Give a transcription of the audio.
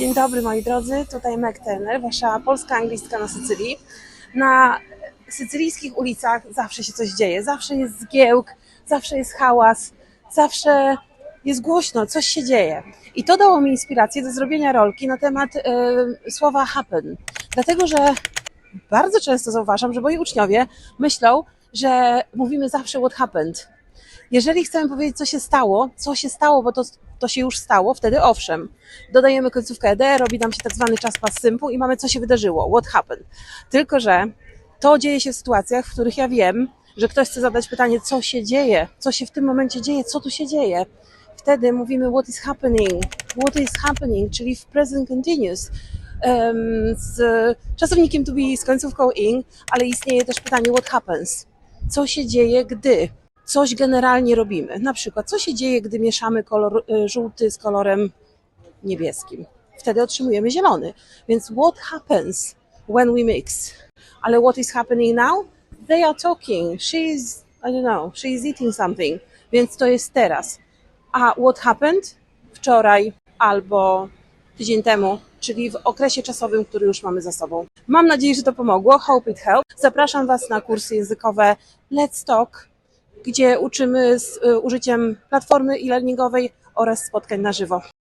Dzień dobry moi drodzy, tutaj Meg Turner, wasza polska anglistka na Sycylii. Na sycylijskich ulicach zawsze się coś dzieje, zawsze jest zgiełk, zawsze jest hałas, zawsze jest głośno, coś się dzieje. I to dało mi inspirację do zrobienia rolki na temat e, słowa happen. Dlatego, że bardzo często zauważam, że moi uczniowie myślą, że mówimy zawsze what happened. Jeżeli chcemy powiedzieć, co się stało, co się stało, bo to, to się już stało, wtedy owszem, dodajemy końcówkę ed, robi nam się tak zwany czas past simple i mamy, co się wydarzyło, what happened. Tylko, że to dzieje się w sytuacjach, w których ja wiem, że ktoś chce zadać pytanie, co się dzieje, co się w tym momencie dzieje, co tu się dzieje. Wtedy mówimy what is happening, what is happening, czyli w present continuous. Em, z czasownikiem to be z końcówką ing, ale istnieje też pytanie what happens. Co się dzieje, gdy coś generalnie robimy? Na przykład, co się dzieje, gdy mieszamy kolor e, żółty z kolorem niebieskim? Wtedy otrzymujemy zielony. Więc what happens when we mix? Ale what is happening now? They are talking. She's, I don't know, she's eating something. Więc to jest teraz. A what happened? Wczoraj albo tydzień temu, czyli w okresie czasowym, który już mamy za sobą. Mam nadzieję, że to pomogło. Hope it helped. Zapraszam Was na kursy językowe Let's Talk, gdzie uczymy z y, użyciem platformy e-learningowej oraz spotkań na żywo.